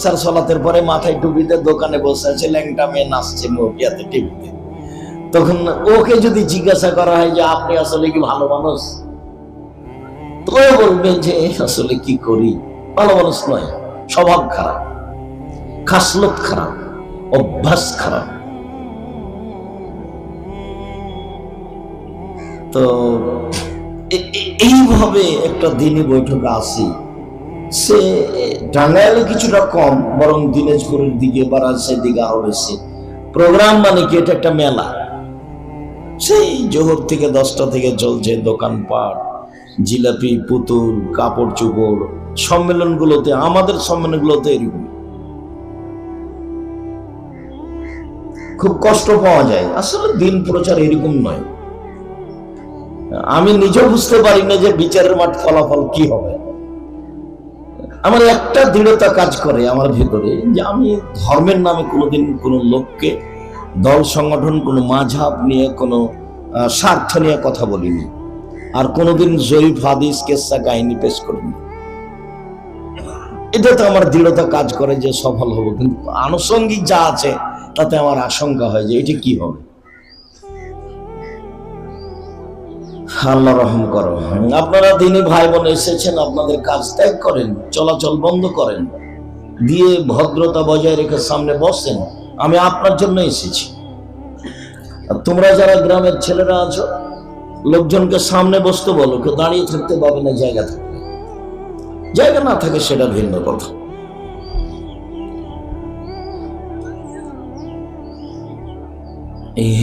Sir, সলাতের পরে মাথায় টুপিতে দোকানে বসে আছে ল্যাংটা মেয়ে নাচছে নোকিয়াতে টিভিতে তখন ওকে যদি জিজ্ঞাসা করা হয় যে, আপনি আসলে কি ভালো মানুষ? তো ও বলবে যে, আসলে কি করি? ভালো মানুষ নয়, স্বভাব খারাপ, খাসলত খারাপ, অভ্যাস খারাপ। তো এইভাবে একটা দিনই বৈঠকে আসি। সে টাঙ্গাইলে কিছুটা কম, বরং দিনাজপুরের দিকে বা রাজশাহীর দিকে আরও বেশি। প্রোগ্রাম মানে কি? এটা একটা মেলা। সেই জোহর থেকে দশটা থেকে চলছে দোকানপাট, জিলাপি, পুতুল, কাপড় চোপড়, সম্মেলনগুলোতে, আমাদের সম্মেলনগুলোতে এরকম খুব কষ্ট পাওয়া যায়। আসলে দিন প্রচার এরকম নয়। আমি নিজেও বুঝতে পারি না যে বিচারের মাঠ ফলাফল কি হবে। আমার একটা দৃঢ়তা কাজ করে আমার ভিতরে যে আমি ধর্মের নামে কোনোদিন কোনো লোককে, দল সংগঠন, কোনো মাঝাব নিয়ে, কোনো স্বার্থ নিয়ে কথা বলিনি। আর কোনোদিন জরিফ, হাদিস, কেসা, কাহিনী পেশ করিনি। এটা তো আমার দৃঢ়তা কাজ করে যে সফল হব। কিন্তু আনুষঙ্গিক যা আছে, তাতে আমার আশঙ্কা হয় যে এটি কি হবে। আল্লাহ রহম করো। আপনারা দিনই ভাই বোন এসেছেন, আপনাদের কাজ ত্যাগ করেন, চলাচল বন্ধ করেন, দিয়ে ভদ্রতা বজায় রেখে সামনে বসেন। আমি আপনার জন্য এসেছি। তোমরা যারা গ্রামের ছেলেরা আছো, লোকজনকে সামনে বসতে বলো, কেউ দাঁড়িয়ে থাকতে পাবে না, জায়গা থাকবে। জায়গা না থাকে সেটা ভিন্ন কথা।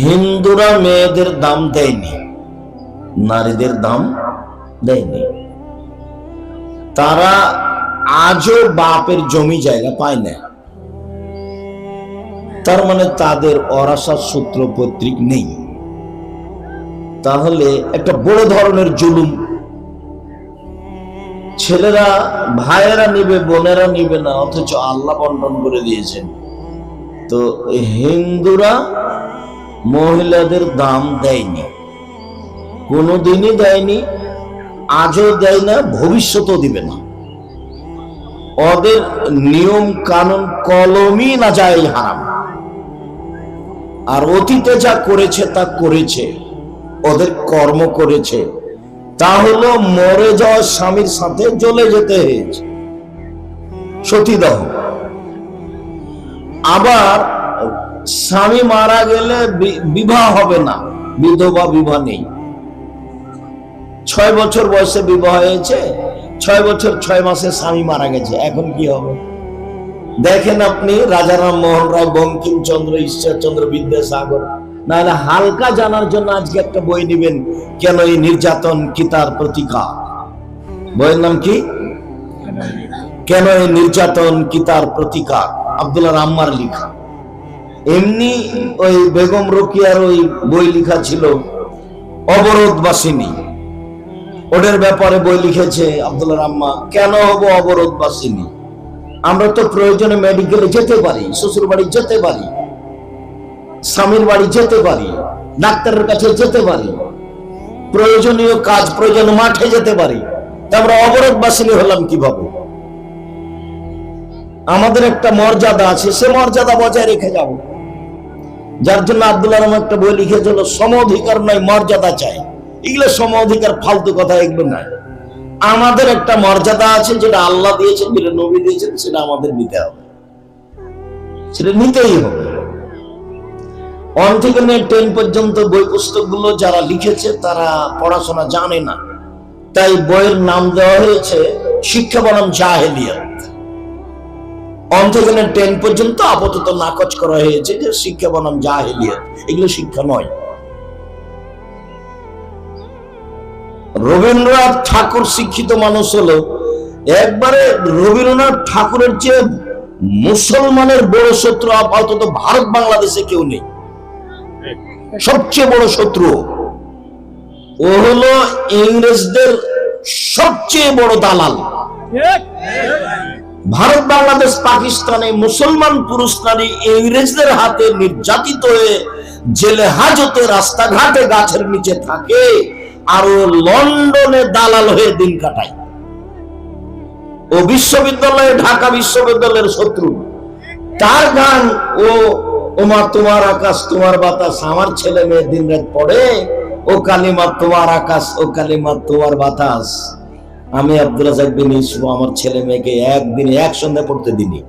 হিন্দুরা মেয়েদের দাম দেয়নি। নারীদের দাম দেয়নি। তারা আজও বাপের জমি জায়গা পায় না। তার মানে তাদের অরাসার সূত্র পৈতৃক নেই। তাহলে একটা বড় ধরনের জুলুম। ছেলেরা, ভাইয়েরা নিবে, বোনেরা নিবে না, অথচ আল্লাহ বন্টন করে দিয়েছেন। তো হিন্দুরা মহিলাদের দাম দেয়নি। কোনোদিনই দেয়নি, আজও দেয় না, ভবিষ্যতেও দিবে না। ওদের নিয়ম কানুন কলমই না যায় হারাম। আর অতীতে যা করেছে, তা করেছে, ওদের কর্ম করেছে। তা হলো মরে যাওয়া স্বামীর সাথে জ্বলে যেতে হয়েছে। সতীদাহ আবার স্বামী মারা গেলে বিবাহ হবে না, বিধবা বিবাহ নেই। ছয় বছর বয়সে বিবাহ হয়েছে, ছয় বছর ছয় মাসে স্বামী মারা গেছে। এখন কি হবে? দেখেন আপনি রাজারাম মোহন রায়, বঙ্কিমচন্দ্র, ঈশ্বরচন্দ্র, বিদ্যাসাগর। নাহলে হালকা জানার জন্য আজকে একটা বই নেবেন, কেন এই নির্যাতন কি তার প্রতিকার? বইয়ের নাম কি? কেন এই নির্যাতন কি তার প্রতিকার? আব্দুল্লাহ রাম্মার লেখা। এমনি ওই বেগম রোকিয়ার ওই বই লেখা ছিল অবরোধবাসিনী ওদের ব্যাপারে বই লিখেছে আব্দুল্লাহ রাম্মা, কেন হব অবরোধ অবরোধবাসিনী? আমরা তো প্রয়োজনে মেডিকেলে যেতে পারি, শ্বশুর বাড়ি যেতে পারি, স্বামীর বাড়ি যেতে পারি, ডাক্তারের কাছে যেতে পারি, প্রয়োজনীয় কাজ প্রয়োজন মাঠে যেতে পারি, তা আমরা অবরোধবাসিনী হলাম কীভাবে? আমাদের একটা মর্যাদা আছে, সে মর্যাদা বজায় রেখে যাব। যার জন্য আব্দুল্লাহ রহমান একটা বই লিখেছিল, সম অধিকার নয়, মর্যাদা চাই। এগুলো সম অধিকার ফালতু কথা এগুলো নাই। আমাদের একটা মর্যাদা আছে যেটা আল্লাহ দিয়েছেন, যেটা নবী দিয়েছেন, সেটা আমাদের নিতে হবে। সেটা নিতেই হবে। টেন পর্যন্ত বই পুস্তকগুলো যারা লিখেছে, তারা পড়াশোনা জানে না। তাই বইয়ের নাম দেওয়া হয়েছে, শিক্ষা বনাম জাহেলিয়াত। ওয়ান টেন পর্যন্ত আপাতত নাকচ করা হয়েছে যে শিক্ষা বনাম জাহেলিয়াত। এগুলো শিক্ষা নয়। রবীন্দ্রনাথ ঠাকুর শিক্ষিত মানুষ হলো, একবারে রবীন্দ্রনাথ ঠাকুরের চেয়ে মুসলমানের বড় শত্রু আপাতত ভারত বাংলাদেশে কেউ নেই। সবচেয়ে বড় শত্রু ও। হলো ইংরেজদের সবচেয়ে বড় দালাল। ভারত, বাংলাদেশ, পাকিস্তানে মুসলমান পুরুষ নারী ইংরেজদের হাতে নির্যাতিত হয়ে জেলে হাজতে রাস্তাঘাটে গাছের নিচে থাকে। আর ও লন্ডনে দালাল হয়ে দিন কাটায়। ও বিশ্ববিদ্যালয়ে, ঢাকা বিশ্ববিদ্যালয়ের শত্রু। তার গান, ও, ওমা তোমার আকাশ, তোমার বাতাস, আমার ছেলে মেয়ে দিন রাত পড়ে, ও কালিমা তোমার আকাশ, ও কালিমা তোমার বাতাস। আমি আব্দুল আমার ছেলে মেয়েকে একদিনে, এক সন্ধ্যা পড়তে দিনি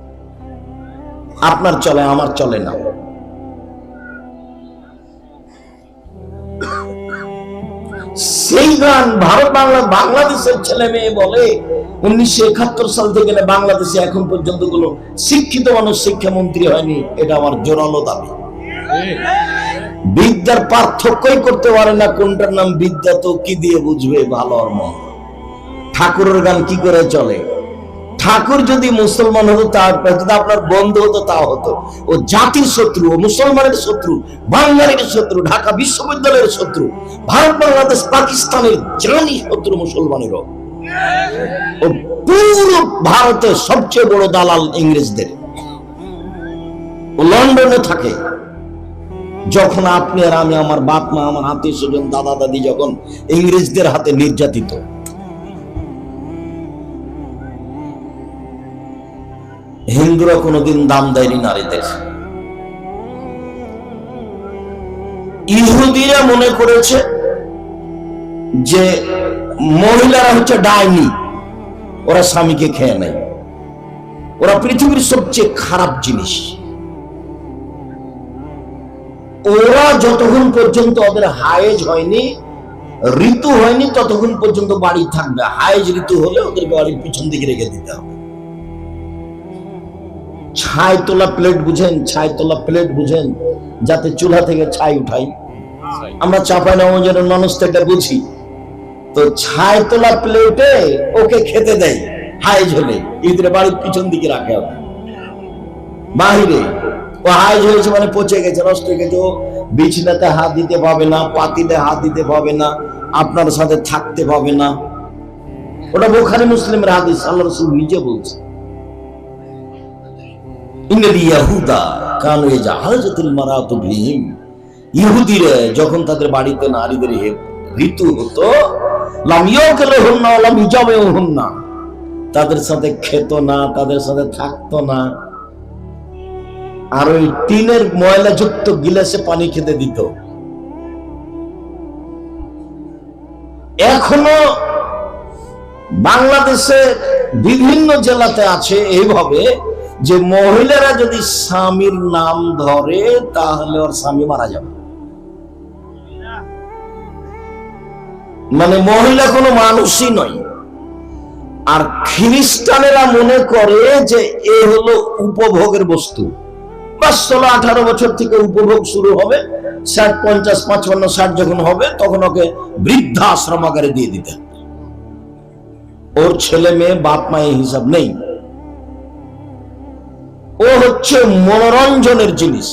আপনার চলে, আমার চলে না। সেই গান ভারত বাংলা, বাংলাদেশের ছেলে মেয়ে বলে। উনিশশো একাত্তর সাল থেকে বাংলাদেশে এখন পর্যন্ত কোনো শিক্ষিত মানুষ শিক্ষামন্ত্রী হয়নি, এটা আমার জোরালো দাবি। বিদ্যার পার্থক্যই করতে পারে না, কোনটার নাম বিদ্যা তো কি দিয়ে বুঝবে ভালো আর মন্দ? ঠাকুরের গান কি করে চলে? ঠাকুর যদি মুসলমান হতো, তার যদি আপনার বন্ধু হতো তা হতো। ও জাতির শত্রু, ও মুসলমানের শত্রু, বাঙালির শত্রু, ঢাকা বিশ্ববিদ্যালয়ের শত্রু, ভারত, বাংলাদেশ, পাকিস্তানের জানি শত্রু মুসলমানেরও। ও পুরো ভারতের সবচেয়ে বড় দালাল ইংরেজদের। ও লন্ডনে থাকে। যখন আপনি আর আমি, আমার বাপ মা, আমার আত্মীয় স্বজন, দাদা দাদি যখন ইংরেজদের হাতে নির্যাতিত হিন্দুরা কোনোদিন দাম দেয়নি নারীদের। ইহুদিরা মনে করেছে যে মহিলারা হচ্ছে ডাইনি, ওরা স্বামীকে খেয়ে নেয়। ওরা পৃথিবীর সবচেয়ে খারাপ জিনিস। ওরা যতক্ষণ পর্যন্ত ওদের হায়েজ হয়নি, ঋতু হয়নি, ততক্ষণ পর্যন্ত বাড়ি থাকবে। হায়েজ ঋতু হলে ওদের বাড়ির পিছন দিকে রেখে দিতে হবে। ছাই তোলা প্লেট বুঝেন, ছাই তোলা প্লেট বুঝেন, যাতে চুলা থেকে ছাই উঠাই। আমরা চাপাই নবজনের মানুষ এটা বুঝি। তো ছাই তোলা প্লেটে ওকে খেতে দেয় হাইজ হলে ইঁদুরে বাড়ির পিছন দিকে রাখে বাহিরে, ও হাইজ হয়েছে মানে পচে গেছে, নষ্ট হয়ে গেছে। ও বিছনাতে হাত দিতে পাবে না পাতিতে হাত দিতে পাবে না, আপনার সাথে থাকতে পাবে না। ওটা বোখারি মুসলিমের হাদিস, আল্লাহ রসুল নিজে বলছে। যখন তাদের বাড়িতে নারীদের ঋতু হতো ইজামিউহুন্না তাদের সাথে খেত না, তাদের সাথে থাকতো না। আর ওই টিনের ময়লাযুক্ত গিলাসে পানি খেতে দিত। এখনও বাংলাদেশে বিভিন্ন জেলাতে আছে এইভাবে যে মহিলারা যদি স্বামীর নাম ধরে, তাহলে ওর স্বামী মারা যাবে। মানে মহিলা কোনো মানুষই নয়। আর খ্রিস্টানেরা মনে করে যে এ হলো উপভোগের বস্তু। বাস, ষোলো, আঠারো বছর থেকে উপভোগ শুরু হবে। ষাট, পঞ্চাশ, পাঁচপান্ন, ষাট যখন হবে, তখন ওকে বৃদ্ধাশ্রম আকারে দিয়ে দিতে ওর ছেলে মেয়ে, বাপ মায়ের হিসাব নেই। ও হচ্ছে মনোরঞ্জনের জিনিস।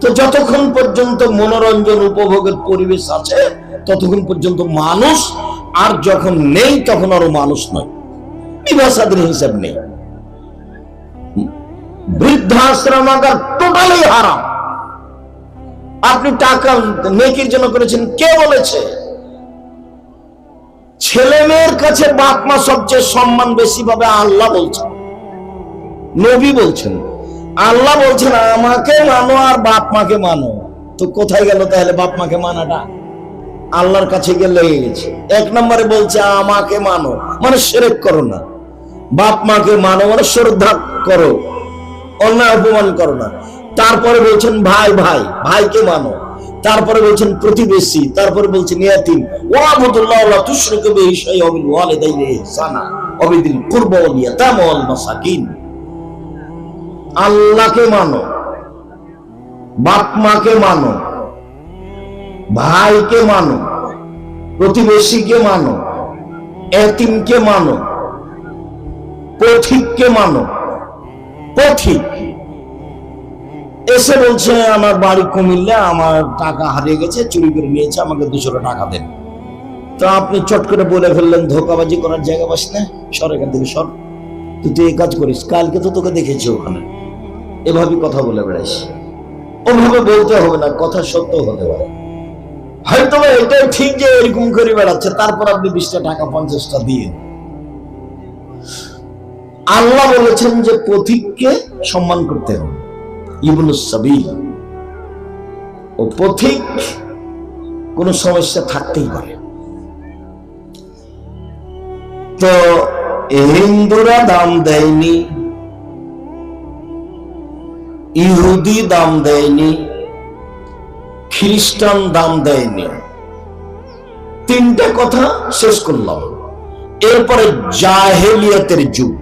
তো যতক্ষণ পর্যন্ত মনোরঞ্জন উপভোগের পরিবেশ আছে, ততক্ষণ পর্যন্ত মানুষ আর যখন নেই, তখন আরও মানুষ নয়। বিভাষাদের হিসাব নেই। বৃদ্ধাশ্রম আগার টোটালি হারাম। আপনি টাকা নেকির জন্য করেছেন, কে বলেছে? ছেলে মেয়ের কাছে বাপ মা সবচেয়ে সম্মান বেশি পাবে আল্লাহ বলছেন। নবী বলছেন, আল্লাহ বলছেন, আমাকে মানো আর বাপ মাকে মানো। তো কোথায় গেল তাহলে বাপ মাকে মানাটা? আল্লাহর কাছে গিয়ে লেগে গেছে। এক নম্বরে বলছে, আমাকে মানো। মানে সেরেক করো না। বাপ মাকে মানো মানে শ্রদ্ধা করো। অন্যায় অপমান করো না। তারপরে বলছেন, ভাই ভাই, ভাইকে মানো। তারপরে বলছেন, প্রতিবেশী। তারপরে বলছেন, ইয়াতিম। ওয়াবুদুল্লাহ ওয়া তুশরিকু বিহি শাইআন ওয়া বিল ওয়ালিদাইনি ইহসানা। ওয়া বিদিল কুরবা ওয়াল ইয়াতামা মাসাকিন। আল্লাহকে মানো বাপ মাকে মানো, ভাইকে মানো, প্রতিবেশীকে মানো, এতিমকে মানো, পথিককে মানো, পথিক। এসে বলছে, আমার বাড়ি কুমিল্লা, আমার টাকা হারিয়ে গেছে, চুরি করে নিয়েছে, আমাকে দুশো টাকা দেন। তো আপনি চট করে বলে ফেললেন, ধোকাবাজি করার জায়গা পাস না, সর এখান থেকে সর। তুই তুই এই কাজ করিস, কালকে তো তোকে দেখেছি ওখানে। এভাবে কথা বলে বেড়াইস। ওভাবে বলতে হবে না, কথা সত্য হতে পারে। হয়তো এটাই ঠিক যে এরকম করে বেড়াচ্ছে, তারপর আপনি বিশটা টাকা, পঞ্চাশটা দিয়ে আল্লাহ বলেছেন যে পথিককে সম্মান করতে হবে। ইবনুস সাবিল। ও পথিক কোনো সমস্যা থাকতেই পারে। তো হিন্দুরা দাম দেয়নি। ইহুদি দাম দেয়নি, খ্রিস্টান দাম দেয়নি। তিনটা কথা শেষ করলাম। এরপরে জাহেলিয়াতের যুগ।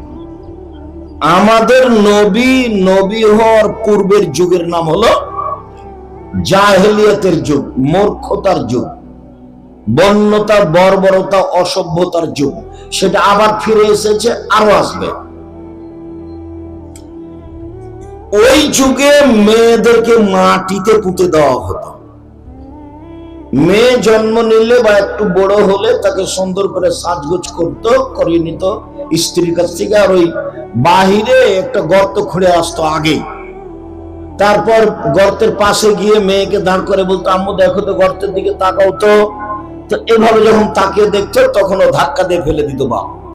আমাদের নবী নবী হওয়ার পূর্বের যুগের নাম হলো জাহেলিয়াতের যুগ, মূর্খতার যুগ, বন্যতা, বর্বরতা, অসভ্যতার যুগ। সেটা আবার ফিরে এসেছে আরও আসবে। ওই যুগে মেয়েদেরকে মাটিতে পুঁতে দেওয়া হতো। মেয়ে জন্ম নিলে বা একটু বড় হলে তাকে সুন্দর করে সাজগোজ করতো, করিয়ে নিত স্ত্রীর কাছ থেকে আর ওই বাহিরে একটা গর্ত খুঁড়ে আসতো আগে তারপর গর্তের পাশে গিয়ে মেয়েকে দাঁড় করে বলতো, আম্মু, দেখো তো গর্তের দিকে তাকাও তো এভাবে যখন তাকিয়ে দেখতো, তখন ও ধাক্কা দিয়ে ফেলে দিত বাপ।